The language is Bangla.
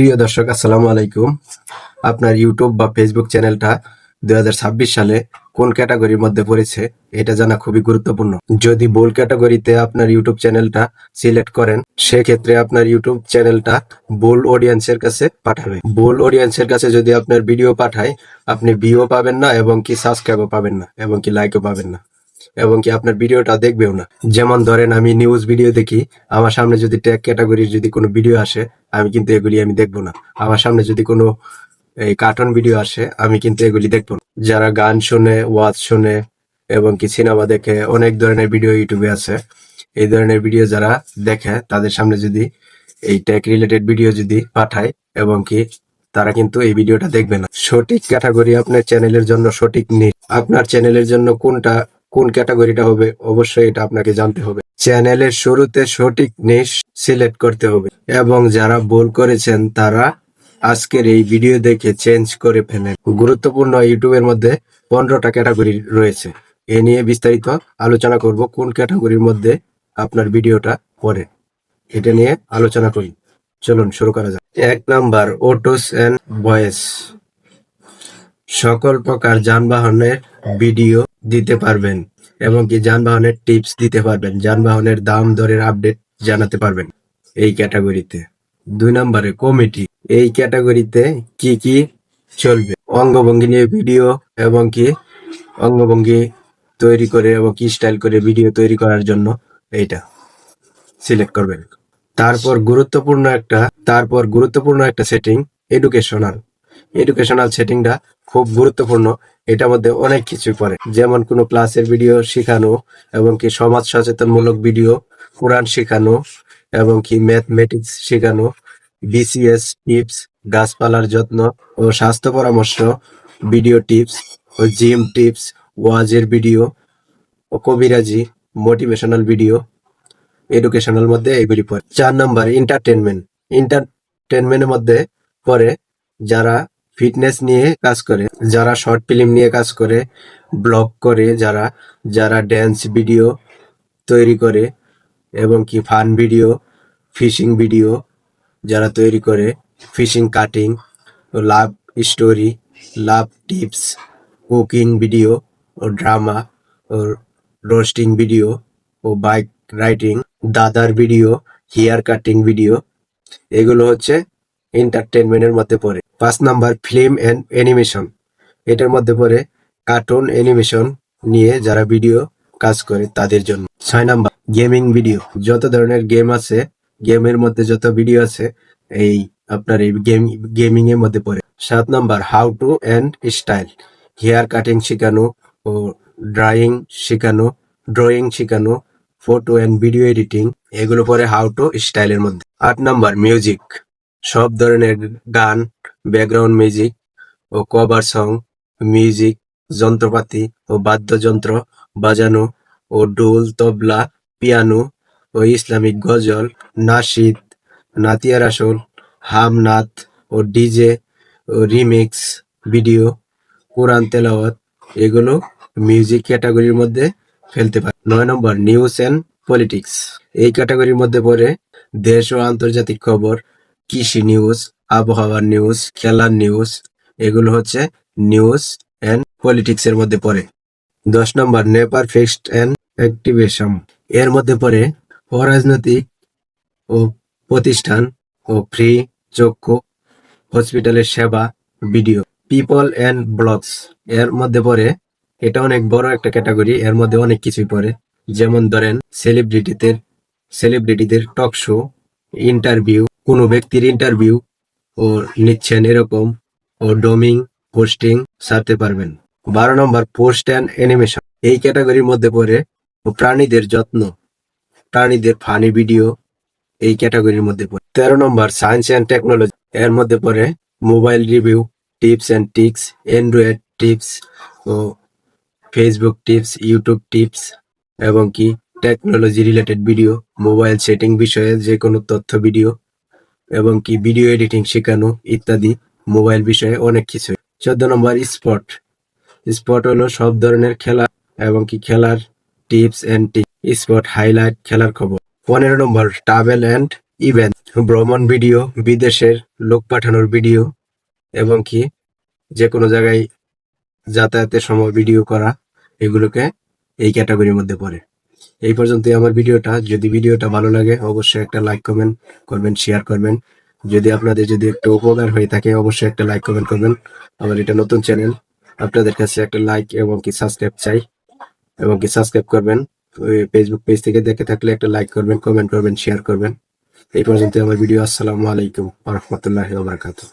প্রিয় দর্শক, আসসালামু আলাইকুম। আপনার ইউটিউব বা ফেসবুক চ্যানেলটা দুই সালে কোন ক্যাটাগরির মধ্যে পড়েছে, এটা জানা খুবই গুরুত্বপূর্ণ। যদি বোল ক্যাটাগরিতে আপনার ইউটিউব চ্যানেলটা সিলেক্ট করেন, সেক্ষেত্রে আপনার ইউটিউব চ্যানেলটা বোল অডিয়েন্সের কাছে পাঠাবে। বোল অডিয়েন্সের কাছে যদি আপনার ভিডিও পাঠায়, আপনি ভিউ পাবেন না এবং কি সাবস্ক্রাইবও পাবেন না, এবং কি লাইকও পাবেন না। এবং কি আপনার ভিডিওটা দেখবেও না। যেমন ধরেন আমি নিউজ ভিডিও দেখি, আমার সামনে যদি ট্যাগ ক্যাটাগরির যদি কোনো ভিডিও আসে, আমি কিন্তু এগুলি আমি দেখব না। আমার সামনে যদি কোনো এই কার্টুন ভিডিও আসে, আমি কিন্তু এগুলি দেখব না। যারা গান শুনে, ওয়াজ শুনে এবং কি সিনেমা দেখে, অনেক ধরনের ভিডিও ইউটিউবে আছে। এই ধরনের ভিডিও যারা দেখে, তাদের সামনে যদি এই ট্যাগ রিলেটেড ভিডিও যদি পাঠায় এবং কি তারা কিন্তু এই ভিডিওটা দেখবে না। সঠিক ক্যাটাগরি আপনার চ্যানেলের জন্য সঠিক নেই আপনার চ্যানেলের জন্য কোনটা কোন ক্যাটাগরিটা হবে, অবশ্যই এটা আপনাকে জানতে হবে। চ্যানেলের শুরুতে সঠিক নিশ সিলেক্ট করতে হবে এবং যারা ভুল করেছেন তারা আজকের এই ভিডিও দেখে চেঞ্জ করে ফেলেন। গুরুত্বপূর্ণ ইউটিউবের মধ্যে পনেরোটা ক্যাটাগরি রয়েছে। এ নিয়ে বিস্তারিত আলোচনা করব কোন ক্যাটাগরির মধ্যে আপনার ভিডিওটা পড়ে। এটা নিয়ে আলোচনা করি। চলুন শুরু করা যাক। এক নাম্বার, অটোস অ্যান্ড ভয়েস সকল প্রকার যানবাহনের ভিডিও দিতে পারবেন এবং কি যানবাহনের টিপস দিতে পারবেন, যানবাহনের দাম দরের আপডেট জানাতে পারবেন এই ক্যাটাগরিতে দুই নম্বরে কমিটি এই ক্যাটাগরিতে কি কি চলবে? অঙ্গভঙ্গি নিয়ে ভিডিও এবং কি অঙ্গভঙ্গি তৈরি করে এবং কি স্টাইল করে ভিডিও তৈরি করার জন্য এইটা সিলেক্ট করবেন। তারপর গুরুত্বপূর্ণ একটা, তারপর গুরুত্বপূর্ণ একটা সেটিং এডুকেশনাল এডুকেশনাল সেটিংটা খুব গুরুত্বপূর্ণ। এটার মধ্যে অনেক কিছু পড়ে। যেমন কোনো ক্লাসের ভিডিও শেখানো, এবং কি সমাজ সচেতনমূলক ভিডিও কোরআন শেখানো, এবং কি ম্যাথমেটিক্স শেখানো বিসিএস টিপস গাছপালার যত্ন ও স্বাস্থ্য পরামর্শ ভিডিও টিপস ও জিম টিপস ওয়াজের ভিডিও ও কবিরাজি মোটিভেশনাল ভিডিও এডুকেশনাল মধ্যে এগুলি পড়ে। চার নাম্বার এন্টারটেনমেন্ট এন্টারটেনমেন্টের মধ্যে পড়ে যারা ফিটনেস নিয়ে কাজ করে, যারা শর্ট ফিল্ম নিয়ে কাজ করে, ব্লগ করে, যারা যারা ড্যান্স ভিডিও তৈরি করে এবং কি ফান ভিডিও ফিশিং ভিডিও যারা তৈরি করে fishing cutting love story love tips cooking video ও ড্রামা ও রোস্টিং ভিডিও ও বাইক রাইডিং দাদার ভিডিও হেয়ার কাটিং ভিডিও এগুলো হচ্ছে এন্টারটেনমেন্টের মধ্যে পড়ে। পাঁচ নাম্বার ফিল্ম অ্যান্ড অ্যানিমেশন এটার মধ্যে পড়ে কার্টুন অ্যানিমেশন নিয়ে যারা ভিডিও কাজ করে তাদের জন্য। ছয় নাম্বার গেমিং ভিডিও যত ধরনের গেম আছে গেমের মধ্যে যত ভিডিও আছে, এই আপনার এই গেম গেমিং এর মধ্যে পড়ে। সাত number how to and style hair cutting শেখানো ও ড্রয়িং শেখানো ড্রয়িং শেখানো ফটো অ্যান্ড ভিডিও এডিটিং এগুলো পরে হাউ টু স্টাইলের মধ্যে। আট নাম্বার মিউজিক সব ধরনের গান ব্যাকগ্রাউন্ড মিউজিক ও কভার সং মিউজিক যন্ত্রপাতি ও বাদ্যযন্ত্র, বাজানো ও ডোল তবলা পিয়ানো ও ইসলামিক গজল নাশিদ নাতিয়ার আসল হামনাথ ও ডিজে ও রিমিক্স ভিডিও, কোরআন তেলাওয়াত, এগুলো মিউজিক ক্যাটাগরির মধ্যে ফেলতে পারে। নয় নম্বর নিউজ অ্যান্ড পলিটিক্স এই ক্যাটাগরির মধ্যে পড়ে দেশ ও আন্তর্জাতিক খবর কৃষি নিউজ, আবহাওয়ার নিউজ, খেলার নিউজ, এগুলো হচ্ছে নিউজ অ্যান্ড পলিটিক্স এর মধ্যে পড়ে। দশ নম্বর নেপার ফিক্সড অ্যান্ড অ্যাক্টিভেশন এর মধ্যে পড়ে অরাজনৈতিক ও প্রতিষ্ঠান ও ফ্রি চক্ষু হসপিটালের সেবা ভিডিও। People and blogs. এর মধ্যে পড়ে, এটা অনেক বড় একটা ক্যাটাগরি, এর মধ্যে অনেক কিছুই পড়ে। যেমন ধরেন সেলিব্রিটিদের সেলিব্রিটিদের টক শো ইন্টারভিউ কোনো ব্যক্তির ইন্টারভিউ ও নিচ্ছেন এরকম ও ডোমিং পোস্টিং সারতে পারবেন। বারো নম্বর পোস্ট অ্যান্ড অ্যানিমেশন এই ক্যাটাগরির মধ্যে পড়ে ও প্রাণীদের যত্ন, প্রাণীদের ফানি ভিডিও এই ক্যাটাগরির মধ্যে পড়ে। তেরো নম্বর সায়েন্স অ্যান্ড টেকনোলজি এর মধ্যে পড়ে mobile review tips and tricks Android tips O Facebook tips YouTube tips এবং কি technology related video mobile setting বিষয়ে যে কোনো তথ্য ভিডিও এবং কি ভিডিও এডিটিং শেখানো ইত্যাদি মোবাইল বিষয়ে অনেক কিছু চোদ্দ নম্বর স্পট স্পট হলো সব ধরনের খেলা এবং কি খেলার টিপস এন্ড স্পট হাইলাইট খেলার খবর। পনেরো নম্বর ট্রাভেল অ্যান্ড ইভেন্ট ভ্রমণ ভিডিও বিদেশের লোক পাঠানোর ভিডিও এবং কি যে কোনো জায়গায় যাতায়াতের সময় ভিডিও করা, এগুলোকে এই ক্যাটাগরির মধ্যে পড়ে। এই পর্যন্তই আমার ভিডিওটা। যদি ভিডিওটা ভালো লাগে, অবশ্যই একটা লাইক কমেন্ট করবেন শেয়ার করবেন। যদি আপনাদের যদি একটু উপকার হয়ে থাকে, অবশ্যই একটা লাইক কমেন্ট করবেন। আমার এটা নতুন চ্যানেল আপনাদের কাছে একটা লাইক এবং কি সাবস্ক্রাইব চাই এবং কি সাবস্ক্রাইব করবেন। ফেসবুক পেজ থেকে দেখে থাকলে একটা লাইক করবেন কমেন্ট করবেন শেয়ার করবেন। এই পর্যন্ত আমার ভিডিও। আসসালামু আলাইকুম রহমতুল্লাহ বারকাতুহ।